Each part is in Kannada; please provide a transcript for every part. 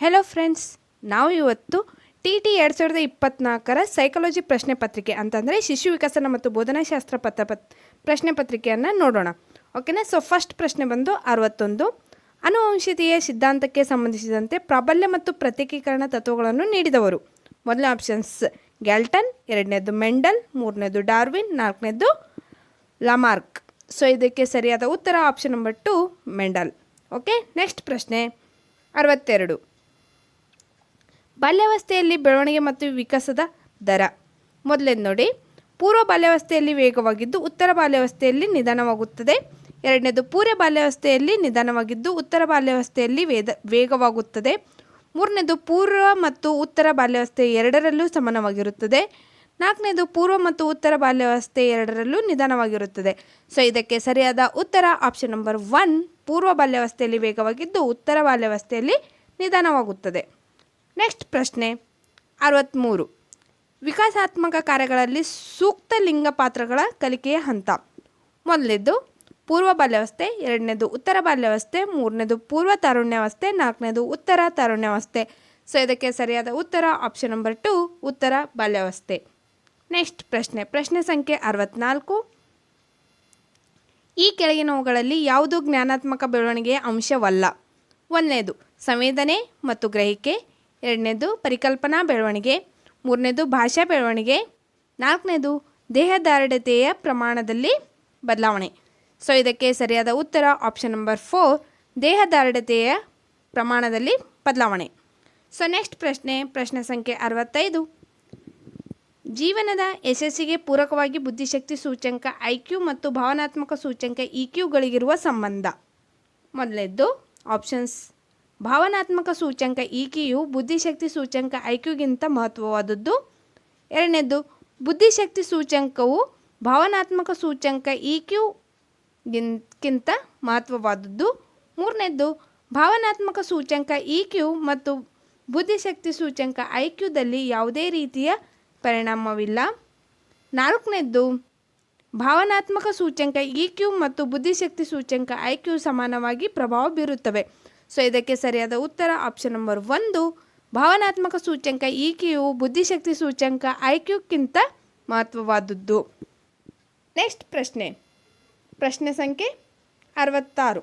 ಹೆಲೋ ಫ್ರೆಂಡ್ಸ್ ನಾವು ಇವತ್ತು ಟಿ ಟಿ ಎರಡು ಸಾವಿರದ ಇಪ್ಪತ್ನಾಲ್ಕರ ಸೈಕಾಲಜಿ ಪ್ರಶ್ನೆ ಪತ್ರಿಕೆ ಅಂತಂದರೆ ಶಿಶು ವಿಕಸನ ಮತ್ತು ಬೋಧನಾಶಾಸ್ತ್ರ ಪತ್ರ ಪತ್, ಪ್ರಶ್ನೆ ಪತ್ರಿಕೆಯನ್ನು ನೋಡೋಣ. ಓಕೆನಾ ಸೊ ಫಸ್ಟ್ ಪ್ರಶ್ನೆ ಬಂದು ಅರವತ್ತೊಂದು. ಅನುವಂಶೀಯತೆಯ ಸಿದ್ಧಾಂತಕ್ಕೆ ಸಂಬಂಧಿಸಿದಂತೆ ಪ್ರಾಬಲ್ಯ ಮತ್ತು ಪ್ರತ್ಯೇಕೀಕರಣ ತತ್ವಗಳನ್ನು ನೀಡಿದವರು. ಮೊದಲ ಆಪ್ಷನ್ಸ್ ಗ್ಯಾಲ್ಟನ್ ಎರಡನೇದು ಮೆಂಡಲ್ ಮೂರನೇದು ಡಾರ್ವಿನ್ ನಾಲ್ಕನೇದು ಲಮಾರ್ಕ್ ಸೊ ಇದಕ್ಕೆ ಸರಿಯಾದ ಉತ್ತರ option number two Mendel okay next ಪ್ರಶ್ನೆ, ಅರವತ್ತೆರಡು. ಬಾಲ್ಯಾವಸ್ಥೆಯಲ್ಲಿ ಬೆಳವಣಿಗೆ ಮತ್ತು ವಿಕಾಸದ ದರ. ಮೊದಲೇ ನೋಡಿ. ಪೂರ್ವ ಬಾಲ್ಯಾವಸ್ಥೆಯಲ್ಲಿ ವೇಗವಾಗಿದ್ದು ಉತ್ತರ ಬಾಲ್ಯಾವಸ್ಥೆಯಲ್ಲಿ ನಿಧಾನವಾಗುತ್ತದೆ. ಎರಡನೇದು, ಪೂರ್ವ ಬಾಲ್ಯಾವಸ್ಥೆಯಲ್ಲಿ ನಿಧಾನವಾಗಿದ್ದು ಉತ್ತರ ಬಾಲ್ಯಾವಸ್ಥೆಯಲ್ಲಿ ವೇದ, ವೇಗವಾಗುತ್ತದೆ. ಮೂರನೇದು, ಪೂರ್ವ ಮತ್ತು ಉತ್ತರ ಬಾಲ್ಯಾವಸ್ಥೆ ಎರಡರಲ್ಲೂ ಸಮಾನವಾಗಿರುತ್ತದೆ. ನಾಲ್ಕನೇದು, ಪೂರ್ವ ಮತ್ತು ಉತ್ತರ ಬಾಲ್ಯಾವಸ್ಥೆ ಎರಡರಲ್ಲೂ ನಿಧಾನವಾಗಿರುತ್ತದೆ. ಸೊ ಇದಕ್ಕೆ ಸರಿಯಾದ ಉತ್ತರ ಆಪ್ಷನ್ ನಂಬರ್ ಒನ್ ಪೂರ್ವ ಬಾಲ್ಯಾವಸ್ಥೆಯಲ್ಲಿ ವೇಗವಾಗಿದ್ದು ಉತ್ತರ ಬಾಲ್ಯಾವಸ್ಥೆಯಲ್ಲಿ ನಿಧಾನವಾಗುತ್ತದೆ. ನೆಕ್ಸ್ಟ್ ಪ್ರಶ್ನೆ ಅರವತ್ತ್ಮೂರು ವಿಕಾಸಾತ್ಮಕ ಕಾರ್ಯಗಳಲ್ಲಿ ಸೂಕ್ತ ಲಿಂಗ ಪಾತ್ರಗಳ ಕಲಿಕೆಯ ಹಂತ. ಮೊದಲನೇದು ಪೂರ್ವ ಬಾಲ್ಯವಸ್ಥೆ, ಎರಡನೇದು ಉತ್ತರ ಬಾಲ್ಯವಸ್ಥೆ, ಮೂರನೇದು ಪೂರ್ವ ತಾರುಣ್ಯವಸ್ಥೆ, ನಾಲ್ಕನೇದು ಉತ್ತರ ತಾರುಣ್ಯವಸ್ಥೆ. ಸೊ ಇದಕ್ಕೆ ಸರಿಯಾದ ಉತ್ತರ ಆಪ್ಷನ್ ನಂಬರ್ ಟು ಉತ್ತರ ಬಾಲ್ಯವಸ್ಥೆ. ನೆಕ್ಸ್ಟ್ ಪ್ರಶ್ನೆ. ಪ್ರಶ್ನೆ ಸಂಖ್ಯೆ ಅರವತ್ನಾಲ್ಕು. ಈ ಕೆಳಗಿನವುಗಳಲ್ಲಿ ಯಾವುದು ಜ್ಞಾನಾತ್ಮಕ ಬೆಳವಣಿಗೆಯ ಅಂಶವಲ್ಲ? ಒಂದನೇದು ಸಂವೇದನೆ ಮತ್ತು ಗ್ರಹಿಕೆ. ಎರಡನೇದು ಪರಿಕಲ್ಪನಾ ಬೆಳವಣಿಗೆ, ಮೂರನೇದು ಭಾಷಾ ಬೆಳವಣಿಗೆ, ನಾಲ್ಕನೇದು ದೇಹದಾರ್ಢ್ಯತೆಯ ಪ್ರಮಾಣದಲ್ಲಿ ಬದಲಾವಣೆ. ಸೊ ಇದಕ್ಕೆ ಸರಿಯಾದ ಉತ್ತರ ಆಪ್ಷನ್ ನಂಬರ್ ಫೋರ್ ದೇಹದಾರ್ಢ್ಯತೆಯ ಪ್ರಮಾಣದಲ್ಲಿ ಬದಲಾವಣೆ. ಸೊ ನೆಕ್ಸ್ಟ್ ಪ್ರಶ್ನೆ ಪ್ರಶ್ನೆ ಸಂಖ್ಯೆ ಅರವತ್ತೈದು. ಜೀವನದ ಯಶಸ್ಸಿಗೆ ಪೂರಕವಾಗಿ ಬುದ್ಧಿಶಕ್ತಿ ಸೂಚ್ಯಂಕ ಐ ಕ್ಯೂ ಮತ್ತು ಭಾವನಾತ್ಮಕ ಸೂಚ್ಯಂಕ ಇ ಕ್ಯೂಗಳಿಗಿರುವ ಸಂಬಂಧ. ಮೊದಲನೇದ್ದು ಆಪ್ಷನ್ಸ್ ಭಾವನಾತ್ಮಕ ಸೂಚ್ಯಂಕ ಇ ಕಿಯು ಬುದ್ಧಿಶಕ್ತಿ ಸೂಚ್ಯಂಕ ಐ ಕ್ಯೂಗಿಂತ ಮಹತ್ವವಾದದ್ದು. ಎರಡನೇದು, ಬುದ್ಧಿಶಕ್ತಿ ಸೂಚ್ಯಂಕವು ಭಾವನಾತ್ಮಕ ಸೂಚ್ಯಂಕ ಇ ಕ್ಯೂ ಗಿಂತ ಮಹತ್ವವಾದದ್ದು. ಮೂರನೇದು, ಭಾವನಾತ್ಮಕ ಸೂಚ್ಯಂಕ ಇ ಕ್ಯೂ ಮತ್ತು ಬುದ್ಧಿಶಕ್ತಿ ಸೂಚ್ಯಂಕ ಐ ಕ್ಯೂದಲ್ಲಿ ಯಾವುದೇ ರೀತಿಯ ಪರಿಣಾಮವಿಲ್ಲ. ನಾಲ್ಕನೇದ್ದು ಭಾವನಾತ್ಮಕ ಸೂಚ್ಯಂಕ ಇ ಕ್ಯೂ ಮತ್ತು ಬುದ್ಧಿಶಕ್ತಿ ಸೂಚ್ಯಂಕ ಐ ಕ್ಯೂ ಸಮಾನವಾಗಿ ಪ್ರಭಾವ ಬೀರುತ್ತವೆ. ಸೊ ಇದಕ್ಕೆ ಸರಿಯಾದ ಉತ್ತರ ಆಪ್ಷನ್ ನಂಬರ್ ಒಂದು, ಭಾವನಾತ್ಮಕ ಸೂಚ್ಯಂಕ ಇ ಕ್ಯೂ ಬುದ್ಧಿಶಕ್ತಿ ಸೂಚ್ಯಂಕ ಐ ಕ್ಯೂಕ್ಕಿಂತ ಮಹತ್ವವಾದದ್ದು. ನೆಕ್ಸ್ಟ್ ಪ್ರಶ್ನೆ. ಪ್ರಶ್ನೆ ಸಂಖ್ಯೆ ಅರವತ್ತಾರು.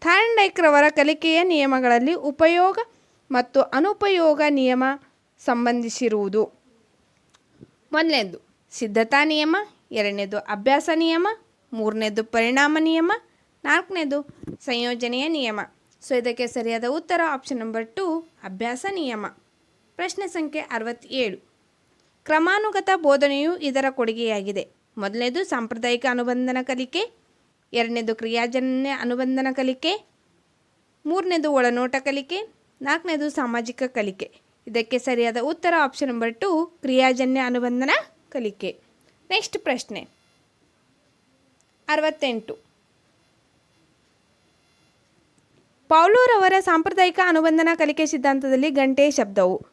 ಥಾಂಡೈಕ್ರವರ ಕಲಿಕೆಯ ನಿಯಮಗಳಲ್ಲಿ ಉಪಯೋಗ ಮತ್ತು ಅನುಪಯೋಗ ನಿಯಮ ಸಂಬಂಧಿಸಿರುವುದು. ಮೊದಲನೇದು, ಸಿದ್ಧತಾ ನಿಯಮ, ಎರಡನೇದು ಅಭ್ಯಾಸ ನಿಯಮ, ಮೂರನೇದು ಪರಿಣಾಮ ನಿಯಮ, ನಾಲ್ಕನೇದು ಸಂಯೋಜನೆಯ ನಿಯಮ. ಸೊ ಇದಕ್ಕೆ ಸರಿಯಾದ ಉತ್ತರ ಆಪ್ಷನ್ ನಂಬರ್ ಟು ಅಭ್ಯಾಸ ನಿಯಮ. ಪ್ರಶ್ನೆ ಸಂಖ್ಯೆ ಅರವತ್ತೇಳು. ಕ್ರಮಾನುಗತ ಬೋಧನೆಯು ಇದರ ಕೊಡುಗೆಯಾಗಿದೆ. ಮೊದಲನೇದು ಸಾಂಪ್ರದಾಯಿಕ ಅನುಬಂಧನ ಕಲಿಕೆ, ಎರಡನೇದು ಕ್ರಿಯಾಜನ್ಯ ಅನುಬಂಧನ ಕಲಿಕೆ, ಮೂರನೇದು ಒಳನೋಟ ಕಲಿಕೆ, ನಾಲ್ಕನೇದು ಸಾಮಾಜಿಕ ಕಲಿಕೆ. ಇದಕ್ಕೆ ಸರಿಯಾದ ಉತ್ತರ ಆಪ್ಷನ್ ನಂಬರ್ ಟು ಕ್ರಿಯಾಜನ್ಯ ಅನುಬಂಧನ ಕಲಿಕೆ. ನೆಕ್ಸ್ಟ್ ಪ್ರಶ್ನೆ. ಅರವತ್ತೆಂಟು. ಪೌಲೂರವರ ಸಾಂಪ್ರದಾಯಿಕ ಅನುಬಂಧನ ಕಲಿಕೆ ಸಿದ್ಧಾಂತದಲ್ಲಿ ಗಂಟೆ ಶಬ್ದವು.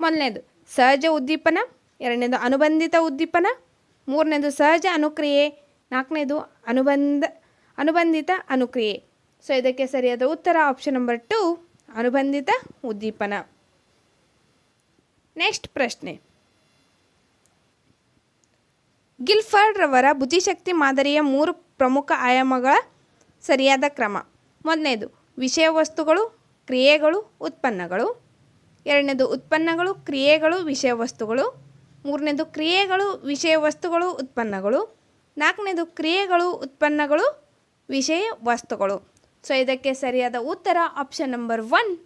ಮೊದಲನೇದು, ಸಹಜ ಉದ್ದೀಪನ. ಎರಡನೇದು, ಅನುಬಂಧಿತ ಉದ್ದೀಪನ. ಮೂರನೇದು, ಸಹಜ ಅನುಕ್ರಿಯೆ. ನಾಲ್ಕನೇದು, ಅನುಬಂಧ, ಅನುಬಂಧಿತ ಅನುಕ್ರಿಯೆ. ಸೊ ಇದಕ್ಕೆ ಸರಿಯಾದ ಉತ್ತರ ಆಪ್ಷನ್ ನಂಬರ್ ಟು ಅನುಬಂಧಿತ ಉದ್ದೀಪನ. ನೆಕ್ಸ್ಟ್ ಪ್ರಶ್ನೆ. ಗಿಲ್ಫರ್ಡ್ ರವರ ಬುದ್ಧಿಶಕ್ತಿ ಮಾದರಿಯ ಮೂರು ಪ್ರಮುಖ ಆಯಾಮಗಳ ಸರಿಯಾದ ಕ್ರಮ. ಮೊದಲನೇದು ವಿಷಯ ವಸ್ತುಗಳು ಕ್ರಿಯೆಗಳು, ಉತ್ಪನ್ನಗಳು. ಎರಡನೇದು ಉತ್ಪನ್ನಗಳು, ಕ್ರಿಯೆಗಳು ವಿಷಯ ವಸ್ತುಗಳು ಮೂರನೇದು ಕ್ರಿಯೆಗಳು ವಿಷಯ ವಸ್ತುಗಳು ಉತ್ಪನ್ನಗಳು. ನಾಲ್ಕನೇದು ಕ್ರಿಯೆಗಳು, ಉತ್ಪನ್ನಗಳು ವಿಷಯ ವಸ್ತುಗಳು ಸೊ ಇದಕ್ಕೆ ಸರಿಯಾದ ಉತ್ತರ ಆಪ್ಷನ್ ನಂಬರ್ ಒನ್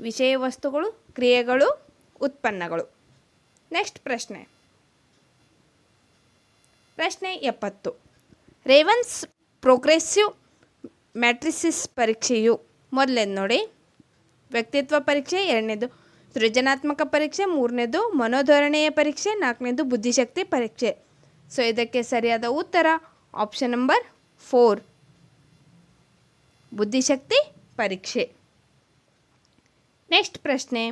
ವಿಷಯ ವಸ್ತುಗಳು ಕ್ರಿಯೆಗಳು, ಉತ್ಪನ್ನಗಳು. ನೆಕ್ಸ್ಟ್ ಪ್ರಶ್ನೆ. ಪ್ರಶ್ನೆ ಎಪ್ಪತ್ತು. ರೇವನ್ಸ್ ಪ್ರೋಗ್ರೆಸಿವ್ ಮ್ಯಾಟ್ರಿಸಿಸ್ ಪರೀಕ್ಷೆಯು ಮೊದಲೇದು ನೋಡಿ. ವ್ಯಕ್ತಿತ್ವ ಪರೀಕ್ಷೆ, ಎರಡನೇದು ಸೃಜನಾತ್ಮಕ ಪರೀಕ್ಷೆ, ಮೂರನೇದು ಮನೋಧೋರಣೆಯ ಪರೀಕ್ಷೆ, ನಾಲ್ಕನೇದು ಬುದ್ಧಿಶಕ್ತಿ ಪರೀಕ್ಷೆ. ಸೊ ಇದಕ್ಕೆ ಸರಿಯಾದ ಉತ್ತರ ಆಪ್ಷನ್ ನಂಬರ್ ಫೋರ್ ಬುದ್ಧಿಶಕ್ತಿ ಪರೀಕ್ಷೆ. ನೆಕ್ಸ್ಟ್ ಪ್ರಶ್ನೆ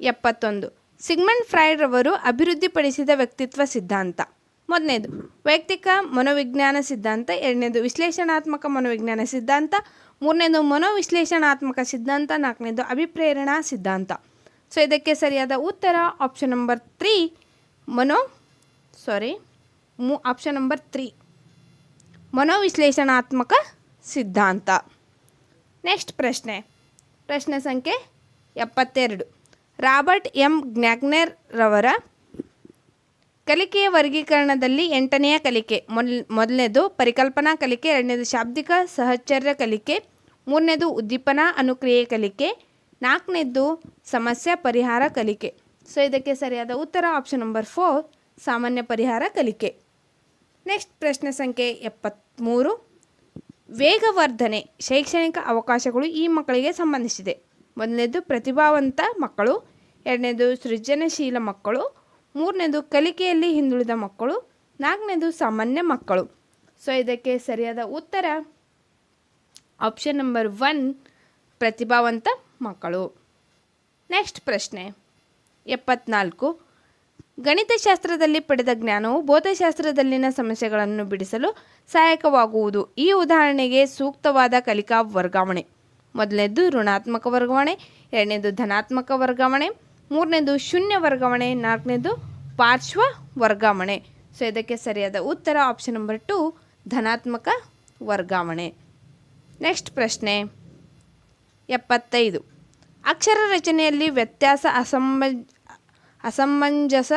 ಎಪ್ಪತ್ತೊಂದು. ಸಿಗ್ಮಂಡ್ ಫ್ರಾಯ್ಡ್ ರವರು ಅಭಿವೃದ್ಧಿಪಡಿಸಿದ ವ್ಯಕ್ತಿತ್ವ ಸಿದ್ಧಾಂತ. ಮೊದಲನೇದು, ವೈಯಕ್ತಿಕ ಮನೋವಿಜ್ಞಾನ ಸಿದ್ಧಾಂತ. ಎರಡನೇದು, ವಿಶ್ಲೇಷಣಾತ್ಮಕ ಮನೋವಿಜ್ಞಾನ ಸಿದ್ಧಾಂತ. ಮೂರನೇದು, ಮನೋವಿಶ್ಲೇಷಣಾತ್ಮಕ ಸಿದ್ಧಾಂತ. ನಾಲ್ಕನೇದು, ಅಭಿಪ್ರೇರಣಾ ಸಿದ್ಧಾಂತ. ಸೊ ಇದಕ್ಕೆ ಸರಿಯಾದ ಉತ್ತರ ಆಪ್ಷನ್ ನಂಬರ್ ತ್ರೀ ಮನೋ ಸಾರಿ ಮೂ ಆಪ್ಷನ್ ನಂಬರ್ ತ್ರೀ ಮನೋವಿಶ್ಲೇಷಣಾತ್ಮಕ ಸಿದ್ಧಾಂತ. ನೆಕ್ಸ್ಟ್ ಪ್ರಶ್ನೆ. ಪ್ರಶ್ನೆ ಸಂಖ್ಯೆ ಎಪ್ಪತ್ತೆರಡು. ರಾಬರ್ಟ್ ಎಂ ಗ್ನ್ಯಾಗ್ನರ್ ರವರ ಕಲಿಕೆಯ ವರ್ಗೀಕರಣದಲ್ಲಿ ಎಂಟನೆಯ ಕಲಿಕೆ ಮೊಲ್ ಮೊದಲನೇದು ಪರಿಕಲ್ಪನಾ ಕಲಿಕೆ, ಎರಡನೇದು ಶಾಬ್ದಿಕ ಸಹಚರ್ಯ ಕಲಿಕೆ, ಮೂರನೇದು ಉದ್ದೀಪನಾ ಅನುಕ್ರಿಯೆ ಕಲಿಕೆ, ನಾಲ್ಕನೇದು ಸಮಸ್ಯೆ ಪರಿಹಾರ ಕಲಿಕೆ. ಸೊ ಇದಕ್ಕೆ ಸರಿಯಾದ ಉತ್ತರ ಆಪ್ಷನ್ ನಂಬರ್ ಫೋರ್ ಸಾಮಾನ್ಯ ಪರಿಹಾರ ಕಲಿಕೆ. ನೆಕ್ಸ್ಟ್ ಪ್ರಶ್ನೆ ಸಂಖ್ಯೆ ಎಪ್ಪತ್ತ್ಮೂರು ವೇಗವರ್ಧನೆ, ಶೈಕ್ಷಣಿಕ ಅವಕಾಶಗಳು ಈ ಮಕ್ಕಳಿಗೆ ಸಂಬಂಧಿಸಿದೆ. ಮೊದಲನೇದು ಪ್ರತಿಭಾವಂತ ಮಕ್ಕಳು, ಎರಡನೇದು ಸೃಜನಶೀಲ ಮಕ್ಕಳು ಮೂರನೇದು ಕಲಿಕೆಯಲ್ಲಿ ಹಿಂದುಳಿದ ಮಕ್ಕಳು, ನಾಲ್ಕನೇದು ಸಾಮಾನ್ಯ ಮಕ್ಕಳು. ಸೊ ಇದಕ್ಕೆ ಸರಿಯಾದ ಉತ್ತರ ಆಪ್ಷನ್ ನಂಬರ್ ಒನ್ ಪ್ರತಿಭಾವಂತ ಮಕ್ಕಳು. ನೆಕ್ಸ್ಟ್ ಪ್ರಶ್ನೆ, ಎಪ್ಪತ್ನಾಲ್ಕು, ಗಣಿತಶಾಸ್ತ್ರದಲ್ಲಿ ಪಡೆದ ಜ್ಞಾನವು ಭೌತಶಾಸ್ತ್ರದಲ್ಲಿನ ಸಮಸ್ಯೆಗಳನ್ನು ಬಿಡಿಸಲು ಸಹಾಯಕವಾಗುವುದು. ಈ ಉದಾಹರಣೆಗೆ ಸೂಕ್ತವಾದ ಕಲಿಕಾ ವರ್ಗಾವಣೆ. ಮೊದಲನೇದು ಋಣಾತ್ಮಕ ವರ್ಗಾವಣೆ, ಎರಡನೇದು ಧನಾತ್ಮಕ ವರ್ಗಾವಣೆ ಮೂರನೇದು ಶೂನ್ಯ ವರ್ಗಾವಣೆ, ನಾಲ್ಕನೇದು ಪಾರ್ಶ್ವ ವರ್ಗಾವಣೆ. ಸೊ ಇದಕ್ಕೆ ಸರಿಯಾದ ಉತ್ತರ ಆಪ್ಷನ್ ನಂಬರ್ ಟು ಧನಾತ್ಮಕ ವರ್ಗಾವಣೆ. ನೆಕ್ಸ್ಟ್ ಪ್ರಶ್ನೆ, ಎಪ್ಪತ್ತೈದು. ಅಕ್ಷರ ರಚನೆಯಲ್ಲಿ ವ್ಯತ್ಯಾಸ ಅಸಮಂಜಸ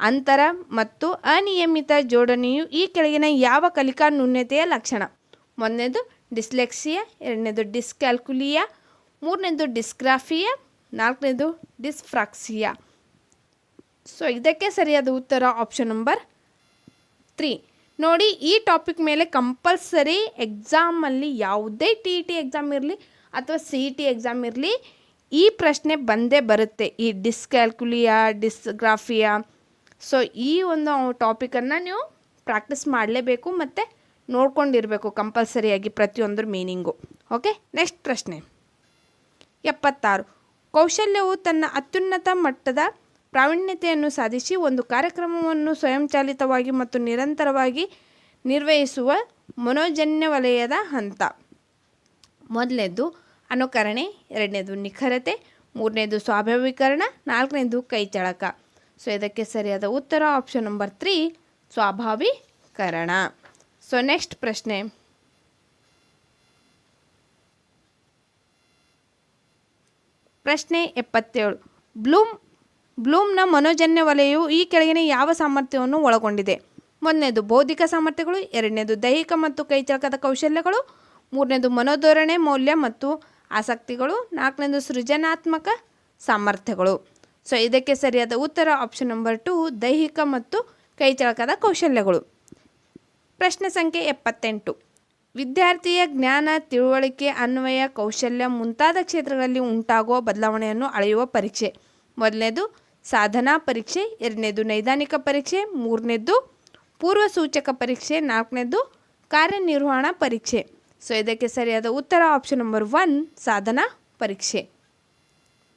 ಅಂತರ ಮತ್ತು ಅನಿಯಮಿತ ಜೋಡಣೆಯು ಈ ಕೆಳಗಿನ ಯಾವ ಕಲಿಕಾ ನ್ಯೂನ್ಯತೆಯ ಲಕ್ಷಣ? ಮೊದಲನೇದು ಡಿಸ್ಲೆಕ್ಸಿಯಾ, ಎರಡನೇದು ಡಿಸ್ಕ್ಯಾಲ್ಕುಲಿಯಾ, ಮೂರನೇದು ಡಿಸ್ಗ್ರಾಫಿಯಾ ನಾಲ್ಕನೇದು ಡಿಸ್ಫ್ರಾಕ್ಸಿಯಾ. ಸೊ ಇದಕ್ಕೆ ಸರಿಯಾದ ಉತ್ತರ ಆಪ್ಷನ್ ನಂಬರ್ ತ್ರೀ ನೋಡಿ, ಈ ಟಾಪಿಕ್ ಮೇಲೆ ಕಂಪಲ್ಸರಿ ಎಕ್ಸಾಮಲ್ಲಿ ಯಾವುದೇ ಟಿ ಇ ಟಿ ಎಕ್ಸಾಮ್ ಇರಲಿ ಅಥವಾ ಸಿ ಇ ಟಿ ಎಕ್ಸಾಮ್ ಇರಲಿ, ಈ ಪ್ರಶ್ನೆ ಬಂದೇ ಬರುತ್ತೆ. ಈ ಡಿಸ್ಕ್ಯಾಲ್ಕುಲಿಯಾ ಡಿಸ್ಗ್ರಾಫಿಯಾ ಸೊ ಈ ಒಂದು ಟಾಪಿಕನ್ನು ನೀವು ಪ್ರಾಕ್ಟೀಸ್ ಮಾಡಲೇಬೇಕು ಮತ್ತು ನೋಡ್ಕೊಂಡಿರಬೇಕು ಕಂಪಲ್ಸರಿಯಾಗಿ ಪ್ರತಿಯೊಂದ್ರ ಮೀನಿಂಗು ಓಕೆ ನೆಕ್ಸ್ಟ್ ಪ್ರಶ್ನೆ. ಎಪ್ಪತ್ತಾರು. ಕೌಶಲ್ಯವು ತನ್ನ ಅತ್ಯುನ್ನತ ಮಟ್ಟದ ಪ್ರಾವೀಣ್ಯತೆಯನ್ನು ಸಾಧಿಸಿ ಒಂದು ಕಾರ್ಯಕ್ರಮವನ್ನು ಸ್ವಯಂಚಾಲಿತವಾಗಿ ಮತ್ತು ನಿರಂತರವಾಗಿ ನಿರ್ವಹಿಸುವ ಮನೋಜನ್ಯ ವಲಯದ ಹಂತ. ಮೊದಲನೇದು ಅನುಕರಣೆ, ಎರಡನೇದು ನಿಖರತೆ, ಮೂರನೇದು ಸ್ವಾಭಾವಿಕರಣ, ನಾಲ್ಕನೇದು ಕೈಚಳಕ. ಸೊ, ಇದಕ್ಕೆ ಸರಿಯಾದ ಉತ್ತರ ಆಪ್ಷನ್ ನಂಬರ್ ತ್ರೀ ಸ್ವಾಭಾವಿಕರಣ. ಸೊ ನೆಕ್ಸ್ಟ್ ಪ್ರಶ್ನೆ. ಪ್ರಶ್ನೆ ಎಪ್ಪತ್ತೇಳು. ಬ್ಲೂಮ್, ಬ್ಲೂಮ್ನ ಮನೋಜನ್ಯ ವಲಯವು ಈ ಕೆಳಗಿನ ಯಾವ ಸಾಮರ್ಥ್ಯವನ್ನು ಒಳಗೊಂಡಿದೆ? ಮೊದಲನೇದು ಬೌದ್ಧಿಕ ಸಾಮರ್ಥ್ಯಗಳು, ಎರಡನೇದು ದೈಹಿಕ ಮತ್ತು ಕೈಚಳಕದ ಕೌಶಲ್ಯಗಳು, ಮೂರನೇದು ಮನೋಧೋರಣೆ, ಮೌಲ್ಯ ಮತ್ತು ಆಸಕ್ತಿಗಳು, ನಾಲ್ಕನೇದು ಸೃಜನಾತ್ಮಕ ಸಾಮರ್ಥ್ಯಗಳು. ಸೊ, ಇದಕ್ಕೆ ಸರಿಯಾದ ಉತ್ತರ ಆಪ್ಷನ್ ನಂಬರ್ ಟು, ದೈಹಿಕ ಮತ್ತು ಕೈಚಳಕದ ಕೌಶಲ್ಯಗಳು. ಪ್ರಶ್ನೆ ಸಂಖ್ಯೆ ಎಪ್ಪತ್ತೆಂಟು. ವಿದ್ಯಾರ್ಥಿಯ ಜ್ಞಾನ, ತಿಳುವಳಿಕೆ, ಅನ್ವಯ, ಕೌಶಲ್ಯ ಮುಂತಾದ ಕ್ಷೇತ್ರಗಳಲ್ಲಿ ಉಂಟಾಗುವ ಬದಲಾವಣೆಯನ್ನು ಅಳೆಯುವ ಪರೀಕ್ಷೆ. ಮೊದಲನೇದು, ಸಾಧನಾ ಪರೀಕ್ಷೆ, ಎರಡನೇದು, ನೈದಾನಿಕ ಪರೀಕ್ಷೆ, ಮೂರನೇದು ಪೂರ್ವ ಸೂಚಕ ಪರೀಕ್ಷೆ, ನಾಲ್ಕನೇದು, ಕಾರ್ಯನಿರ್ವಹಣಾ ಪರೀಕ್ಷೆ. ಸೊ ಇದಕ್ಕೆ ಸರಿಯಾದ ಉತ್ತರ ಆಪ್ಷನ್ ನಂಬರ್ ಒನ್ ಸಾಧನಾ ಪರೀಕ್ಷೆ.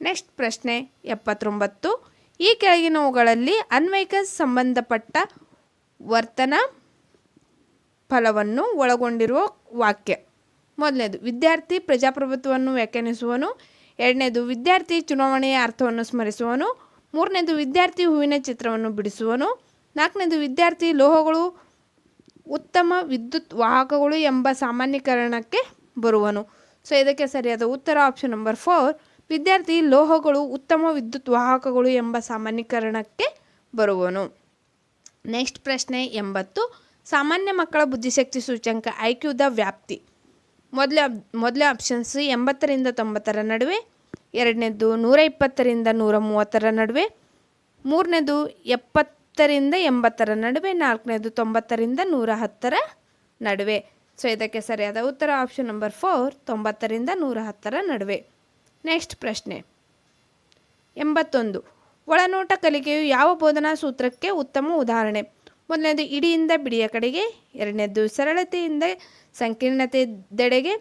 ನೆಕ್ಸ್ಟ್ ಪ್ರಶ್ನೆ, ಎಪ್ಪತ್ತೊಂಬತ್ತು. ಈ ಕೆಳಗಿನವುಗಳಲ್ಲಿ ಅನ್ವಯಿಕ ಸಂಬಂಧಪಟ್ಟ ವರ್ತನ ಫಲವನ್ನು ಒಳಗೊಂಡಿರುವ ವಾಕ್ಯ. ಮೊದಲನೇದು, ವಿದ್ಯಾರ್ಥಿ ಪ್ರಜಾಪ್ರಭುತ್ವವನ್ನು ವ್ಯಾಖ್ಯಾನಿಸುವನು. ಎರಡನೇದು, ವಿದ್ಯಾರ್ಥಿ ಚುನಾವಣೆಯ ಅರ್ಥವನ್ನು ಸ್ಮರಿಸುವನು. ಮೂರನೇದು, ವಿದ್ಯಾರ್ಥಿ ಹೂವಿನ ಚಿತ್ರವನ್ನು ಬಿಡಿಸುವನು. ನಾಲ್ಕನೇದು, ವಿದ್ಯಾರ್ಥಿ ಲೋಹಗಳು ಉತ್ತಮ ವಿದ್ಯುತ್ ವಾಹಕಗಳು ಎಂಬ ಸಾಮಾನ್ಯೀಕರಣಕ್ಕೆ ಬರುವನು. ಸೊ, ಇದಕ್ಕೆ ಸರಿಯಾದ ಉತ್ತರ ಆಪ್ಷನ್ ನಂಬರ್ ಫೋರ್ ವಿದ್ಯಾರ್ಥಿ ಲೋಹಗಳು ಉತ್ತಮ ವಿದ್ಯುತ್ ವಾಹಕಗಳು ಎಂಬ ಸಾಮಾನ್ಯೀಕರಣಕ್ಕೆ ಬರುವನು. ನೆಕ್ಸ್ಟ್ ಪ್ರಶ್ನೆ ಎಂಬತ್ತು ಸಾಮಾನ್ಯ ಮಕ್ಕಳ ಬುದ್ಧಿಶಕ್ತಿ ಸೂಚ್ಯಂಕ ಐ ವ್ಯಾಪ್ತಿ. ಮೊದಲ ಮೊದಲ ಆಪ್ಷನ್ಸ್ ಎಂಬತ್ತರಿಂದ ತೊಂಬತ್ತರ ನಡುವೆ, ಎರಡನೇದು ನೂರ ಇಪ್ಪತ್ತರಿಂದ ನೂರ ಮೂವತ್ತರ ನಡುವೆ, ಮೂರನೇದು ಎಪ್ಪತ್ತರಿಂದ ಎಂಬತ್ತರ ನಡುವೆ, ನಾಲ್ಕನೇದು ತೊಂಬತ್ತರಿಂದ ನೂರ ಹತ್ತರ ನಡುವೆ. ಸೊ ಇದಕ್ಕೆ ಸರಿಯಾದ ಉತ್ತರ ಆಪ್ಷನ್ ನಂಬರ್ ಫೋರ್ ತೊಂಬತ್ತರಿಂದ ನೂರ ಹತ್ತರ ನಡುವೆ. ನೆಕ್ಸ್ಟ್ ಪ್ರಶ್ನೆ. ಎಂಬತ್ತೊಂದು. ಒಳನೋಟ ಕಲಿಕೆಯು ಯಾವ ಬೋಧನಾ ಸೂತ್ರಕ್ಕೆ ಉತ್ತಮ ಉದಾಹರಣೆ? ಮೊದಲನೇದು ಇಡಿಯಿಂದ ಬಿಡಿಯ ಕಡೆಗೆ, ಎರಡನೇದು ಸರಳತೆಯಿಂದ ಸಂಕೀರ್ಣತೆದೆಡೆಗೆ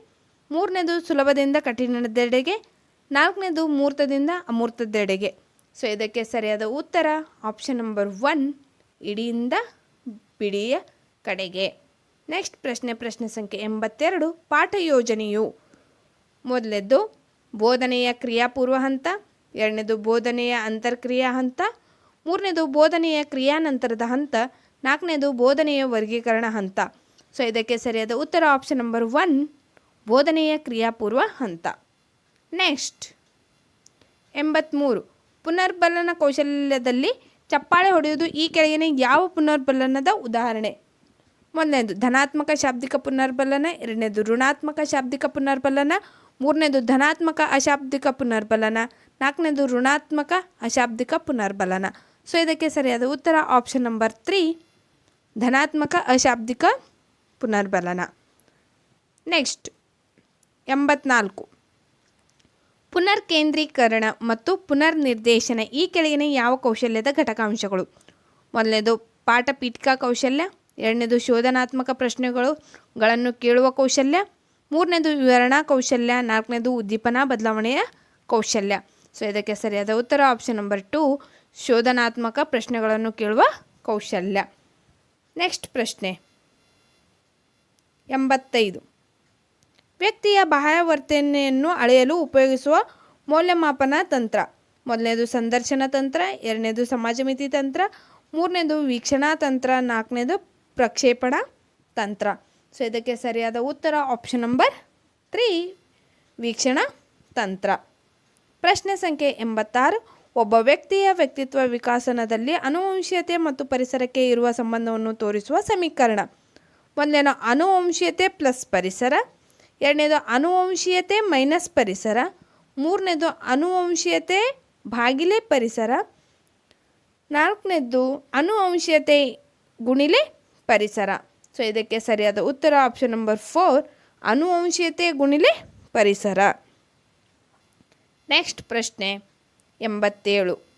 ಮೂರನೇದು ಸುಲಭದಿಂದ ಕಠಿಣದೆಡೆಗೆ ನಾಲ್ಕನೇದು ಮೂರ್ತದಿಂದ ಅಮೂರ್ತದೆಡೆಗೆ ಸೊ ಇದಕ್ಕೆ ಸರಿಯಾದ ಉತ್ತರ ಆಪ್ಷನ್ ನಂಬರ್ ಒನ್ ಇಡಿಯಿಂದ ಬಿಡಿಯ ಕಡೆಗೆ. ನೆಕ್ಸ್ಟ್ ಪ್ರಶ್ನೆ ಪ್ರಶ್ನೆ ಸಂಖ್ಯೆ ಎಂಬತ್ತೆರಡು, ಪಾಠ ಯೋಜನೆಯು. ಮೊದಲನೇದು ಬೋಧನೆಯ ಕ್ರಿಯಾಪೂರ್ವ ಹಂತ, ಎರಡನೇದು ಬೋಧನೆಯ ಅಂತರ್ಕ್ರಿಯಾ ಹಂತ, ಮೂರನೇದು ಬೋಧನೆಯ ಕ್ರಿಯಾನಂತರದ ಹಂತ ನಾಲ್ಕನೇದು ಬೋಧನೆಯ ವರ್ಗೀಕರಣ ಹಂತ. ಸೊ ಇದಕ್ಕೆ ಸರಿಯಾದ ಉತ್ತರ ಆಪ್ಷನ್ ನಂಬರ್ ಒನ್ ಬೋಧನೆಯ ಕ್ರಿಯಾಪೂರ್ವ ಹಂತ. ನೆಕ್ಸ್ಟ್ ಎಂಬತ್ತ್ಮೂರು ಪುನರ್ಬಲನ ಕೌಶಲ್ಯದಲ್ಲಿ ಚಪ್ಪಾಳೆ ಹೊಡೆಯುವುದು ಈ ಕೆಳಗಿನ ಯಾವ ಪುನರ್ಬಲನದ ಉದಾಹರಣೆ? ಮೊದಲನೇದು, ಧನಾತ್ಮಕ ಶಾಬ್ದಿಕ ಪುನರ್ಬಲನ, ಎರಡನೇದು, ಋಣಾತ್ಮಕ ಶಾಬ್ದಿಕ ಪುನರ್ಬಲನ, ಮೂರನೇದು, ಧನಾತ್ಮಕ ಅಶಾಬ್ದಿಕ ಪುನರ್ಬಲನ, ನಾಲ್ಕನೇದು, ಋಣಾತ್ಮಕ ಅಶಾಬ್ದಿಕ ಪುನರ್ಬಲನ. ಸೊ ಇದಕ್ಕೆ ಸರಿಯಾದ ಉತ್ತರ ಆಪ್ಷನ್ ನಂಬರ್ ತ್ರೀ ಧನಾತ್ಮಕ ಅಶಾಬ್ದಿಕ ಪುನರ್ಬಲನ. ನೆಕ್ಸ್ಟ್ ಎಂಬತ್ನಾಲ್ಕು. ಪುನರ್ ಕೇಂದ್ರೀಕರಣ ಮತ್ತು ಪುನರ್ ನಿರ್ದೇಶನ ಈ ಕೆಳಗಿನ ಯಾವ ಕೌಶಲ್ಯದ ಘಟಕಾಂಶಗಳು? ಮೊದಲನೇದು ಪಾಠ ಪೀಠಿಕಾ ಕೌಶಲ್ಯ. ಎರಡನೇದು, ಶೋಧನಾತ್ಮಕ ಪ್ರಶ್ನೆಗಳುಗಳನ್ನು ಕೇಳುವ ಕೌಶಲ್ಯ. ಮೂರನೇದು, ವಿವರಣಾ ಕೌಶಲ್ಯ. ನಾಲ್ಕನೇದು, ಉದ್ದೀಪನ ಬದಲಾವಣೆಯ ಕೌಶಲ್ಯ. ಸೊ ಇದಕ್ಕೆ ಸರಿಯಾದ ಉತ್ತರ ಆಪ್ಷನ್ ನಂಬರ್ ಟು ಶೋಧನಾತ್ಮಕ ಪ್ರಶ್ನೆಗಳನ್ನು ಕೇಳುವ ಕೌಶಲ್ಯ. ನೆಕ್ಸ್ಟ್ ಪ್ರಶ್ನೆ. ಎಂಬತ್ತೈದು. ವ್ಯಕ್ತಿಯ ಬಾಹ್ಯ ವರ್ತನೆಯನ್ನು ಅಳೆಯಲು ಉಪಯೋಗಿಸುವ ಮೌಲ್ಯಮಾಪನ ತಂತ್ರ. ಮೊದಲನೇದು ಸಂದರ್ಶನ ತಂತ್ರ, ಎರಡನೇದು ಸಮಾಜ ಮಿತಿ ತಂತ್ರ, ಮೂರನೇದು ವೀಕ್ಷಣಾ ತಂತ್ರ, ನಾಲ್ಕನೇದು ಪ್ರಕ್ಷೇಪಣ ತಂತ್ರ. ಸೊ ಇದಕ್ಕೆ ಸರಿಯಾದ ಉತ್ತರ ಆಪ್ಷನ್ ನಂಬರ್ ತ್ರೀ ವೀಕ್ಷಣಾ ತಂತ್ರ. ಪ್ರಶ್ನೆ ಸಂಖ್ಯೆ ಎಂಬತ್ತಾರು ಒಬ್ಬ ವ್ಯಕ್ತಿಯ ವ್ಯಕ್ತಿತ್ವ ವಿಕಾಸನದಲ್ಲಿ ಅನುವಂಶೀಯತೆ ಮತ್ತು ಪರಿಸರಕ್ಕೆ ಇರುವ ಸಂಬಂಧವನ್ನು ತೋರಿಸುವ ಸಮೀಕರಣ. ಒಂದೇನೋ ಅನುವಂಶೀಯತೆ ಪ್ಲಸ್ ಪರಿಸರ, ಎರಡನೇದು ಅನುವಂಶೀಯತೆ ಮೈನಸ್ ಪರಿಸರ, ಮೂರನೇದು ಅನುವಂಶೀಯತೆ ಬಾಗಿಲೆ ಪರಿಸರ, ನಾಲ್ಕನೇದು ಅನುವಂಶೀಯತೆ ಗುಣಿಲೆ ಪರಿಸರ. ಸೊ ಇದಕ್ಕೆ ಸರಿಯಾದ ಉತ್ತರ ಆಪ್ಷನ್ ನಂಬರ್ ಫೋರ್ ಅನುವಂಶೀಯತೆ ಗುಣಿಲೆ ಪರಿಸರ. ನೆಕ್ಸ್ಟ್ ಪ್ರಶ್ನೆ. ಎಂಬತ್ತೇಳು.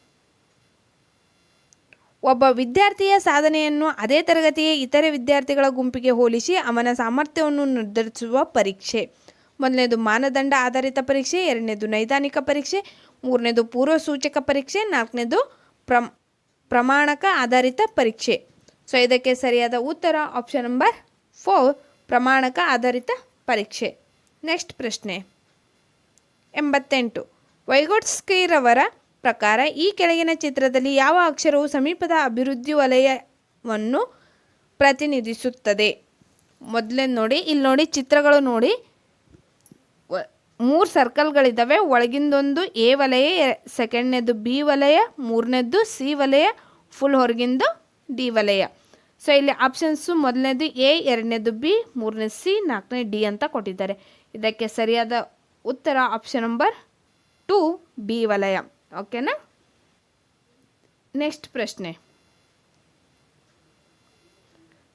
ಒಬ್ಬ ವಿದ್ಯಾರ್ಥಿಯ ಸಾಧನೆಯನ್ನು ಅದೇ ತರಗತಿಯ ಇತರೆ ವಿದ್ಯಾರ್ಥಿಗಳ ಗುಂಪಿಗೆ ಹೋಲಿಸಿ ಅವನ ಸಾಮರ್ಥ್ಯವನ್ನು ನಿರ್ಧರಿಸುವ ಪರೀಕ್ಷೆ. ಮೊದಲನೇದು ಮಾನದಂಡ ಆಧಾರಿತ ಪರೀಕ್ಷೆ, ಎರಡನೇದು ನೈದಾನಿಕ ಪರೀಕ್ಷೆ, ಮೂರನೇದು ಪೂರ್ವ ಸೂಚಕ ಪರೀಕ್ಷೆ, ನಾಲ್ಕನೇದು ಪ್ರಮ್, ಪ್ರಮಾಣಕ ಆಧಾರಿತ ಪರೀಕ್ಷೆ. ಸೊ, ಇದಕ್ಕೆ ಸರಿಯಾದ ಉತ್ತರ ಆಪ್ಷನ್ ನಂಬರ್ ಫೋರ್, ಪ್ರಮಾಣಕ ಆಧಾರಿತ ಪರೀಕ್ಷೆ. ನೆಕ್ಸ್ಟ್ ಪ್ರಶ್ನೆ. ಎಂಬತ್ತೆಂಟು. ವೈಗೋಟ್ಸ್ಕಿರವರ ಪ್ರಕಾರ ಈ ಕೆಳಗಿನ ಚಿತ್ರದಲ್ಲಿ ಯಾವ ಅಕ್ಷರವು ಸಮೀಪದ ಅಭಿವೃದ್ಧಿ ವಲಯವನ್ನು ಪ್ರತಿನಿಧಿಸುತ್ತದೆ? ಮೊದಲೇ ನೋಡಿ ಇಲ್ಲಿ ನೋಡಿ ಚಿತ್ರಗಳು ನೋಡಿ. ಮೂರು ಸರ್ಕಲ್ಗಳಿದ್ದಾವೆ ಒಳಗಿಂದೊಂದು ಎ ವಲಯ ಸೆಕೆಂಡ್ನೇದು ಬಿ ವಲಯ, ಮೂರನೇದು ಸಿ ವಲಯ, ಫುಲ್ ಹೊರಗಿಂದು ಡಿ ವಲಯ. ಸೊ, ಇಲ್ಲಿ ಆಪ್ಷನ್ಸು ಮೊದಲನೇದು ಎ, ಎರಡನೇದು ಬಿ ಮೂರನೇ ಸಿ, ನಾಲ್ಕನೇ ಡಿ ಅಂತ ಕೊಟ್ಟಿದ್ದಾರೆ. ಇದಕ್ಕೆ ಸರಿಯಾದ ಉತ್ತರ ಆಪ್ಷನ್ ನಂಬರ್ ಟು ಬಿ ವಲಯ. ಓಕೆನಾ ನೆಕ್ಸ್ಟ್ ಪ್ರಶ್ನೆ.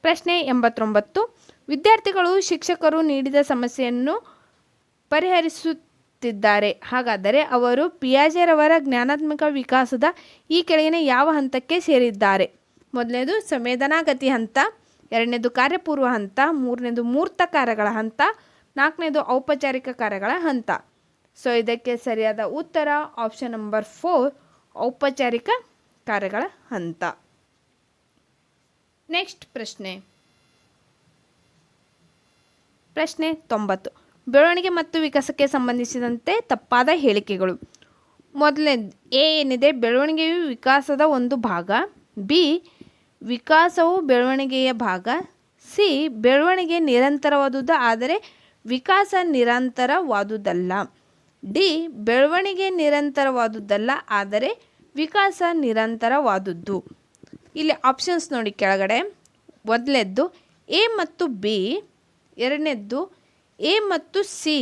ಪ್ರಶ್ನೆ ಎಂಬತ್ತೊಂಬತ್ತು. ವಿದ್ಯಾರ್ಥಿಗಳು ಶಿಕ್ಷಕರು ನೀಡಿದ ಸಮಸ್ಯೆಯನ್ನು ಪರಿಹರಿಸುತ್ತಿದ್ದಾರೆ. ಹಾಗಾದರೆ ಅವರು ಪಿಯಾಜೆರವರ ಜ್ಞಾನಾತ್ಮಕ ವಿಕಾಸದ ಈ ಕೆಳಗಿನ ಯಾವ ಹಂತಕ್ಕೆ ಸೇರಿದ್ದಾರೆ? ಮೊದಲನೇದು ಸಂವೇದನಾಗತಿ ಹಂತ, ಎರಡನೇದು ಕಾರ್ಯಪೂರ್ವ ಹಂತ, ಮೂರನೇದು ಮೂರ್ತ ಕಾರ್ಯಗಳ ಹಂತ, ನಾಲ್ಕನೇದು ಔಪಚಾರಿಕ ಕಾರ್ಯಗಳ ಹಂತ. ಸೊ ಇದಕ್ಕೆ ಸರಿಯಾದ ಉತ್ತರ ಆಪ್ಷನ್ ನಂಬರ್ ಫೋರ್ ಔಪಚಾರಿಕ ಕಾರ್ಯಗಳ ಹಂತ. ನೆಕ್ಸ್ಟ್ ಪ್ರಶ್ನೆ. ಪ್ರಶ್ನೆ ತೊಂಬತ್ತು. ಬೆಳವಣಿಗೆ ಮತ್ತು ವಿಕಾಸಕ್ಕೆ ಸಂಬಂಧಿಸಿದಂತೆ ತಪ್ಪಾದ ಹೇಳಿಕೆಗಳು. ಮೊದಲನೇ ಎ ಏನಿದೆ? ಬೆಳವಣಿಗೆಯು ವಿಕಾಸದ ಒಂದು ಭಾಗ. ಬಿ, ವಿಕಾಸವು ಬೆಳವಣಿಗೆಯ ಭಾಗ. ಸಿ, ಬೆಳವಣಿಗೆ ನಿರಂತರವಾದುದ, ಆದರೆ ವಿಕಾಸ ನಿರಂತರವಾದುದಲ್ಲ. ಡಿ, ಬೆಳವಣಿಗೆ ನಿರಂತರವಾದುದಲ್ಲ, ಆದರೆ ವಿಕಾಸ ನಿರಂತರವಾದದ್ದು. ಇಲ್ಲಿ ಆಪ್ಷನ್ಸ್ ನೋಡಿ ಕೆಳಗಡೆ. ಮೊದಲನೇದ್ದು ಎ ಮತ್ತು ಬಿ, ಎರಡನೇದ್ದು, ಎ ಮತ್ತು ಸಿ,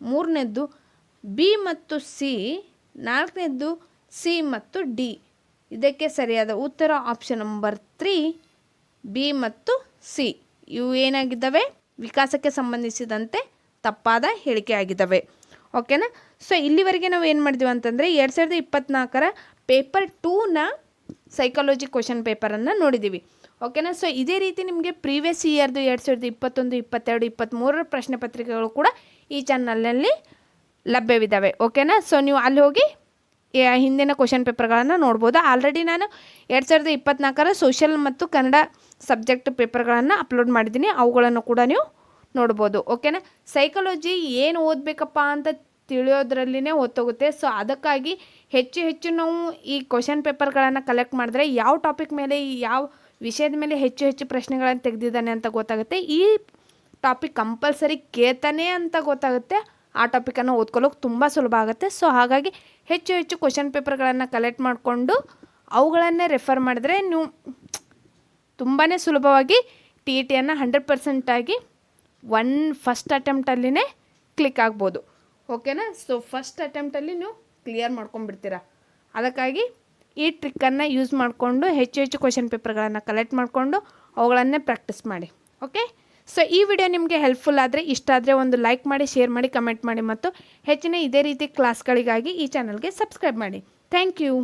ಮೂರನೇದ್ದು, ಬಿ ಮತ್ತು ಸಿ, ನಾಲ್ಕನೇದ್ದು, ಸಿ ಮತ್ತು ಡಿ. ಇದಕ್ಕೆ ಸರಿಯಾದ ಉತ್ತರ ಆಪ್ಷನ್ ನಂಬರ್ ತ್ರೀ ಬಿ ಮತ್ತು ಸಿ. ಇವು ಏನಾಗಿದ್ದಾವೆ? ವಿಕಾಸಕ್ಕೆ ಸಂಬಂಧಿಸಿದಂತೆ ತಪ್ಪಾದ ಹೇಳಿಕೆ ಆಗಿದ್ದಾವೆ ಓಕೆನಾ? ಸೊ ಇಲ್ಲಿವರೆಗೆ ನಾವು ಏನು ಮಾಡಿದ್ವಿ ಅಂತಂದರೆ ಎರಡು ಸಾವಿರದ ಇಪ್ಪತ್ತ್ನಾಲ್ಕರ ಪೇಪರ್ ಟೂನ ಸೈಕಾಲಜಿ ಕ್ವಶನ್ ಪೇಪರನ್ನು ನೋಡಿದ್ದೀವಿ ಓಕೆನಾ? ಸೊ ಇದೇ ರೀತಿ ನಿಮಗೆ ಪ್ರೀವಿಯಸ್ ಇಯರ್ದು ಎರಡು ಸಾವಿರದ ಇಪ್ಪತ್ತೊಂದು, ಇಪ್ಪತ್ತೆರಡು ಇಪ್ಪತ್ತ್ಮೂರರ ಪ್ರಶ್ನೆ ಪತ್ರಿಕೆಗಳು ಕೂಡ ಈ ಚಾನಲ್ನಲ್ಲಿ ಲಭ್ಯವಿದ್ದಾವೆ ಓಕೆನಾ? ಸೊ ನೀವು ಅಲ್ಲಿ ಹೋಗಿ ಹಿಂದಿನ ಕ್ವಶನ್ ಪೇಪರ್ಗಳನ್ನು ನೋಡ್ಬೋದು. ಆಲ್ರೆಡಿ ನಾನು ಎರಡು ಸಾವಿರದ ಇಪ್ಪತ್ತ್ನಾಲ್ಕರ ಸೋಷಿಯಲ್ ಮತ್ತು ಕನ್ನಡ ಸಬ್ಜೆಕ್ಟ್ ಪೇಪರ್ಗಳನ್ನು ಅಪ್ಲೋಡ್ ಮಾಡಿದ್ದೀನಿ. ಅವುಗಳನ್ನು ಕೂಡ ನೀವು ನೋಡ್ಬೋದು ಓಕೆನಾ ಸೈಕಾಲಜಿ ಏನು ಓದಬೇಕಪ್ಪ ಅಂತ ತಿಳಿಯೋದ್ರಲ್ಲಿನೇ ಓದ್ತೋಗುತ್ತೆ. ಸೊ ಅದಕ್ಕಾಗಿ ಹೆಚ್ಚು ಹೆಚ್ಚು ನಾವು ಈ ಕ್ವಶನ್ ಪೇಪರ್ಗಳನ್ನು ಕಲೆಕ್ಟ್ ಮಾಡಿದ್ರೆ ಯಾವ ಟಾಪಿಕ್ ಮೇಲೆ, ಯಾವ ವಿಷಯದ ಮೇಲೆ ಹೆಚ್ಚು ಹೆಚ್ಚು ಪ್ರಶ್ನೆಗಳನ್ನು ತೆಗೆದಿದ್ದಾನೆ ಅಂತ ಗೊತ್ತಾಗುತ್ತೆ. ಈ ಟಾಪಿಕ್ ಕಂಪಲ್ಸರಿ ಕೇಳ್ತಾನೆ ಅಂತ ಗೊತ್ತಾಗುತ್ತೆ. ಆ ಟಾಪಿಕನ್ನು ಓದ್ಕೊಳ್ಳೋಕೆ ತುಂಬ ಸುಲಭ ಆಗುತ್ತೆ. ಸೊ ಹಾಗಾಗಿ ಹೆಚ್ಚು ಹೆಚ್ಚು ಕ್ವಶನ್ ಪೇಪರ್ಗಳನ್ನು ಕಲೆಕ್ಟ್ ಮಾಡಿಕೊಂಡು ಅವುಗಳನ್ನೇ ರೆಫರ್ ಮಾಡಿದ್ರೆ ನೀವು ತುಂಬಾ ಸುಲಭವಾಗಿ ಟಿ ಇ ಟಿಯನ್ನು ಹಂಡ್ರೆಡ್ ಪರ್ಸೆಂಟಾಗಿ ಒನ್ ಫಸ್ಟ್ ಅಟೆಂಪ್ಟಲ್ಲಿನೇ ಕ್ಲಿಕ್ ಆಗ್ಬೋದು. ಓಕೆನಾ ಸೊ ಫಸ್ಟ್ ಅಟೆಂಪ್ಟಲ್ಲಿ ನೀವು ಕ್ಲಿಯರ್ ಮಾಡ್ಕೊಂಡ್ಬಿಡ್ತೀರ. ಅದಕ್ಕಾಗಿ ಈ ಟ್ರಿಕ್ಕನ್ನು ಯೂಸ್ ಮಾಡಿಕೊಂಡು ಹೆಚ್ಚು ಹೆಚ್ಚು ಕ್ವಶನ್ ಪೇಪರ್ಗಳನ್ನು ಕಲೆಕ್ಟ್ ಮಾಡಿಕೊಂಡು ಅವುಗಳನ್ನೇ ಪ್ರಾಕ್ಟೀಸ್ ಮಾಡಿ. ಓಕೆ ಸೊ ಈ ವಿಡಿಯೋ ನಿಮಗೆ ಹೆಲ್ಪ್ಫುಲ್ ಆದರೆ, ಇಷ್ಟ ಆದರೆ ಒಂದು ಲೈಕ್ ಮಾಡಿ ಶೇರ್ ಮಾಡಿ ಕಮೆಂಟ್ ಮಾಡಿ ಮತ್ತು ಹೆಚ್ಚಿನ ಇದೇ ರೀತಿ ಕ್ಲಾಸ್ಗಳಿಗಾಗಿ ಈ ಚಾನಲ್ಗೆ ಸಬ್ಸ್ಕ್ರೈಬ್ ಮಾಡಿ. Thank you